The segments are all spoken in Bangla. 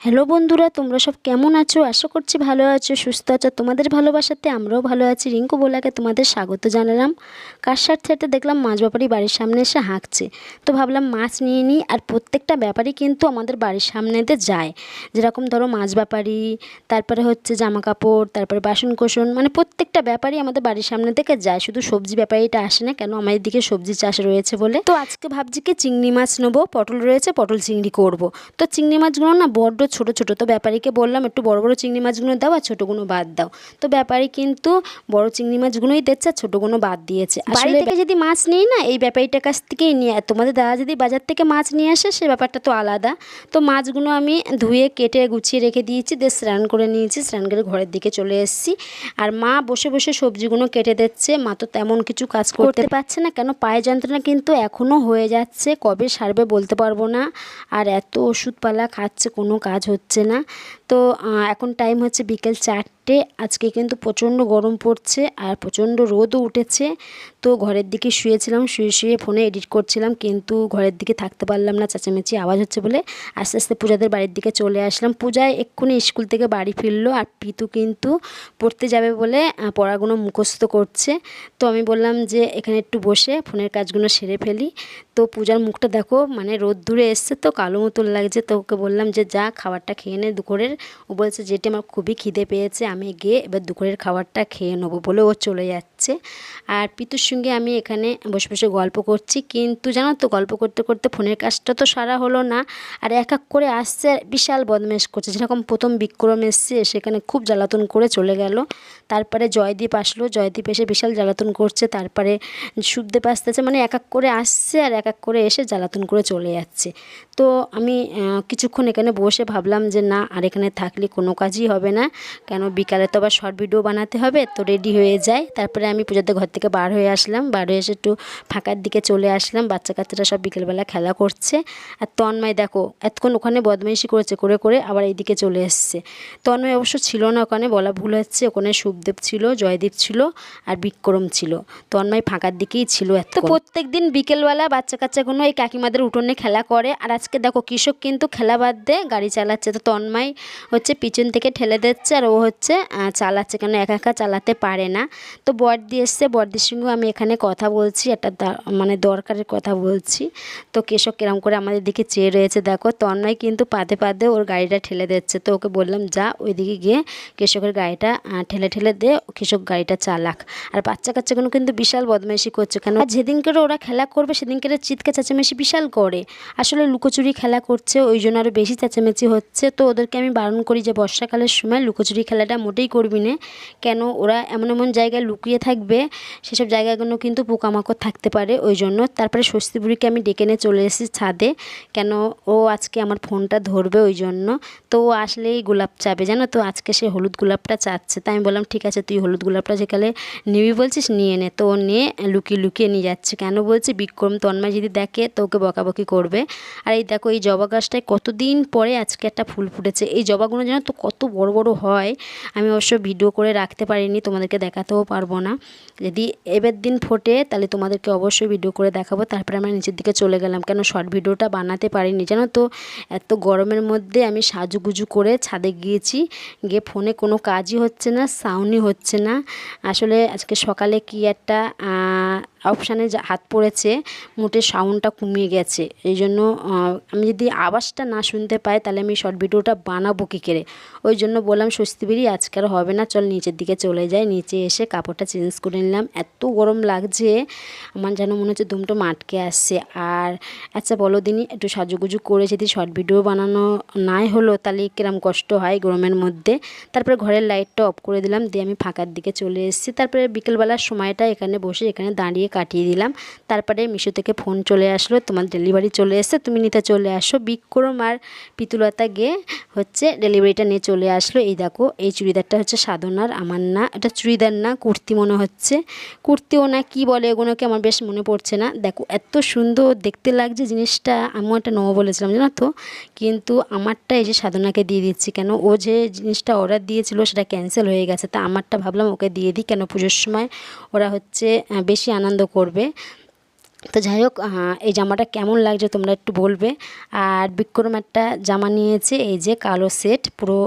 হ্যালো বন্ধুরা, তোমরা সব কেমন আছো? আশা করছি ভালো আছো, সুস্থ আছো। তোমাদের ভালোবাসাতে আমরাও ভালো আছি। রিঙ্কু বলাকে তোমাদের স্বাগত জানালাম। কার সাথে দেখলাম মাছ ব্যাপারী বাড়ির সামনে এসে হাঁকছে। তো ভাবলাম মাছ নিয়ে নিই আর প্রত্যেকটা ব্যাপারই কিন্তু আমাদের বাড়ির সামনেতে যায়। যেরকম ধরো মাছ ব্যাপারী তারপরে হচ্ছে জামা কাপড় তারপরে বাসন কোসন মানে প্রত্যেকটা ব্যাপারই আমাদের বাড়ির সামনে থেকে যায়। শুধু সবজি ব্যাপারীটা আসে না, কেন আমাদের দিকে সবজি চাষ রয়েছে বলে। তো আজকে ভাবছি কি চিংড়ি মাছ নেব, পটল রয়েছে, পটল চিংড়ি করব। তো চিংড়ি মাছগুলো না বড্ড ছোট ছোট। তো ব্যাপারীকে বললাম একটু বড় বড় চিংড়ি মাছগুলো দাও আর ছোটোগুলো বাদ দাও। তো ব্যাপারী কিন্তু বড় চিংড়ি মাছগুলোই দিচ্ছে আর ছোটোগুলো বাদ দিয়েছে। বাড়ি থেকে যদি মাছ নিই না এই ব্যাপারীটার কাছ থেকেই নিয়ে আর তোমাদের দাদা যদি বাজার থেকে মাছ নিয়ে আসে সে ব্যাপারটা তো আলাদা। তো মাছগুলো আমি ধুয়ে কেটে গুছিয়ে রেখে দিয়েছি দিয়ে স্নান করে নিয়েছি স্নান করে ঘরের দিকে চলে এসেছি। আর মা বসে বসে সবজিগুলো কেটে দিচ্ছে। মা তো তেমন কিছু কাজ করতে পারছে না কেন পায়ে যন্ত্রণা কিন্তু এখনও হয়ে যাচ্ছে। কবে সারবে বলতে পারব না। আর এত ওষুধপালা খাচ্ছে কোনো কাজ হচ্ছে না তো এখন টাইম হচ্ছে বিকেল চারটে। আজকে কিন্তু প্রচণ্ড গরম পড়ছে আর প্রচণ্ড রোদও উঠেছে। তো ঘরের দিকে শুয়েছিলাম, শুয়ে শুয়ে ফোনে এডিট করছিলাম, কিন্তু ঘরের দিকে থাকতে পারলাম না, চেঁচামেচি আওয়াজ হচ্ছে বলে আস্তে আস্তে পূজাদের বাড়ির দিকে চলে আসলাম। পূজায় এক্ষুনি স্কুল থেকে বাড়ি ফিরলো আর পিতু কিন্তু পড়তে যাবে বলে পড়াগুলো মুখস্থ করছে। তো আমি বললাম যে, এখানে একটু বসে ফোনের কাজগুলো সেরে ফেলি। তো পূজার মুখটা দেখো মানে রোদ দূরে এসছে তো কালো মতন লাগছে। তো ওকে বললাম যে, যা, খাবারটা খেয়ে নে দুপুরের। ও বলছে, যেটি আমার খুবই খিদে পেয়েছে, আমি গিয়ে এবার দুপুরের খাবারটা খেয়ে নেব বলে ও চলে যাচ্ছে। আর পিতুর সঙ্গে আমি এখানে বসে বসে গল্প করছি। কিন্তু জানো তো, গল্প করতে করতে ফোনের কাজটা তো সারা হলো না। আর এক এক করে আসছে বিশাল বদমেশ করছে। যেরকম প্রথম বিক্রম এসছে, সেখানে খুব জ্বালাতন করে চলে গেল। তারপরে জয়দীপ আসলো। জয়দীপ এসে বিশাল জ্বালাতন করছে। তারপরে সুখদেব আসতেছে। মানে এক এক করে আসছে আর এক এক করে এসে জ্বালাতন করে চলে যাচ্ছে। তো আমি কিছুক্ষণ এখানে বসে ভাবলাম যে, না, আর এখানে থাকলে কোনো কাজই হবে না। কেন বিকালে তো আবার শর্ট ভিডিও বানাতে হবে তো রেডি হয়ে যায়। তারপরে আমি পূজাতে ঘর থেকে বার হয়ে আসলাম। বার হয়ে এসে একটু ফাঁকার দিকে চলে আসলাম। বাচ্চা কাচ্চারা সব বিকেলবেলা খেলা করছে। আর তন্ময় দেখো এতক্ষণ ওখানে বদমাইশি করেছে করে করে আবার এইদিকে চলে এসছে। তন্ময় অবশ্য ছিল না ওখানে বলা ভুল হচ্ছে। ওখানে সুখদেব ছিল জয়দীপ ছিল আর বিক্রম ছিল। তন্ময় ফাঁকার দিকেই ছিল এত প্রত্যেক দিন বিকেলবেলা বাচ্চা কাচ্চাগুলো এই কাকিমাদের উঠোনে খেলা করে। আর আজকে দেখো কৃষক কিন্তু খেলা বাদ দিয়ে গাড়ি চালাচ্ছে। তো তন্ময় হচ্ছে পিছন থেকে ঠেলে দিচ্ছে আর ও হচ্ছে চালাচ্ছে কেন একা একা চালাতে পারে না। তো বর্দি এসছে, বর্দির সঙ্গেও আমি এখানে কথা বলছি, একটা মানে দরকারের কথা বলছি। তো কেশব কিরম করে আমাদের দিকে চেয়ে রয়েছে দেখো, তন্ময় কিন্তু পাদে পাদে ওর গাড়িটা ঠেলে দিচ্ছে। তো ওকে বললাম, যা ওইদিকে গিয়ে কৃষকের গাড়িটা ঠেলে ঠেলে দে কৃষক গাড়িটা চালাক। আর বাচ্চা কাচ্চাগুলো কিন্তু বিশাল বদমাইশি করছে কেন, আর যেদিনকে ওরা খেলা করবে সেদিনকে চিৎকে চেঁচামেচি বিশাল করে। আসলে লুকোচুরি খেলা করছে, ওই জন্য আরও বেশি চেঁচামেচি হচ্ছে। তো ওদেরকে আমি বারণ করি যে বর্ষাকালের সময় লুকোচুরি খেলাটা মোটেই করবি না। কেন? ওরা এমন এমন জায়গায় লুকিয়ে থাকবে, সেসব জায়গাগুলো কিন্তু পোকামাকড় থাকতে পারে, ওই জন্য তারপরে স্বস্তি বুড়িকে আমি ডেকে নিয়ে চলে এসেছি ছাদে। কেন? ও আজকে আমার ফোনটা ধরবে ওই জন্য। তো ও আসলেই গোলাপ চাবে, জানো তো? আজকে সে হলুদ গোলাপটা চাচ্ছে। তাই আমি বললাম, ঠিক আছে, তুই হলুদ গোলাপটা যেকালে নিবি বলছিস, নিয়ে নে। তো ও নিয়ে লুকিয়ে লুকিয়ে নিয়ে যাচ্ছে। কেন বলছি? বিক্রম তন্ময় যদি দেখে, তো ওকে বকাবকি করবে। আর এই দেখো, এই জবা গাছটায় কতদিন পরে আজকে একটা ফুল ফুটেছে। এই জবাগুলো যেন তো কত বড় বড় হয়, আমি অবশ্য ভিডিও করে রাখতে পারিনি, তোমাদেরকে দেখাতেও পারব না। যদি এবার দিন ফোটে, তাহলে তোমাদেরকে অবশ্যই ভিডিও করে দেখাবো, তারপরে আমরা নিচের দিকে চলে গেলাম। কেন শর্ট ভিডিওটা বানাতে পারিনি, জানো তো? এত গরমের মধ্যে আমি সাজুগুজু করে ছাদে গিয়েছি, গিয়ে ফোনে কোনো কাজই হচ্ছে না সাউন্ডই হচ্ছে না। আসলে আজকে সকালে কি একটা অপশানে যা হাত পড়েছে মোটে সাউন্ডটা কমিয়ে গেছে। এই জন্য আমি যদি আওয়াজটা না শুনতে পাই, তাহলে আমি শর্ট ভিডিওটা বানাবো কী করে? ওই জন্য বললাম, স্বস্তি বেরি, আজকে আর হবে না। চল নিচের দিকে চলে যাই। নিচে এসে কাপড়টা চেঞ্জ করে নিলাম। এত গরম লাগছে, আমার যেন মনে হচ্ছে দুমটো মাটকে আসছে। আর আচ্ছা বলো দিনই একটু সাজুগুজু করে যদি শর্ট ভিডিও বানানো নাই হলো, তাহলে কিরম কষ্ট হয় গরমের মধ্যে? তারপরে ঘরের লাইটটা অফ করে দিলাম। দিয়ে আমি ফাঁকার দিকে চলে এসেছি। তারপরে বিকেলবেলার সময়টা এখানে বসে এখানে দাঁড়িয়ে কাটিয়ে দিলাম। তারপরে মিশো থেকে ফোন চলে আসলো, তোমার ডেলিভারি চলে এসছে, তুমি নিতে চলে আসো। বিক্রম আর পিতুলতা গিয়ে হচ্ছে ডেলিভারিটা নিয়ে চলে আসলো। এই দেখো, এই চুড়িদারটা হচ্ছে সাধনার, আমার না, এটা চুড়িদার না, কুর্তি মনে হচ্ছে। কুর্তিও না, কি বলে এগুলোকে আমার বেশ মনে পড়ছে না। দেখো, এত সুন্দর দেখতে লাগছে জিনিসটা, আমিও একটা নেব বলেছিলাম, জানো তো। কিন্তু আমারটা এই যে সাধনাকে দিয়ে দিচ্ছি কেন? ও যে জিনিসটা অর্ডার দিয়েছিল, সেটা ক্যান্সেল হয়ে গেছে। তা আমারটা ভাবলাম ওকে দিয়ে দিই। কেন পুজোর সময় ওরা হচ্ছে বেশি আনন্দ করবে। তো যাই হোক এই জামাটা কেমন লাগছে তোমরা একটু বলবে। আর বিক্রম একটা জামা নিয়েছে, এই যে কালো সেট পুরো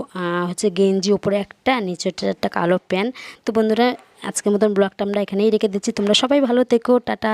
হচ্ছে গেঞ্জি ওপরে একটা নিচে একটা কালো প্যান্ট। তো বন্ধুরা, আজকের মতন ব্লগটা আমরা এখানেই রেখে দিচ্ছি। তোমরা সবাই ভালো থেকো, টাটা।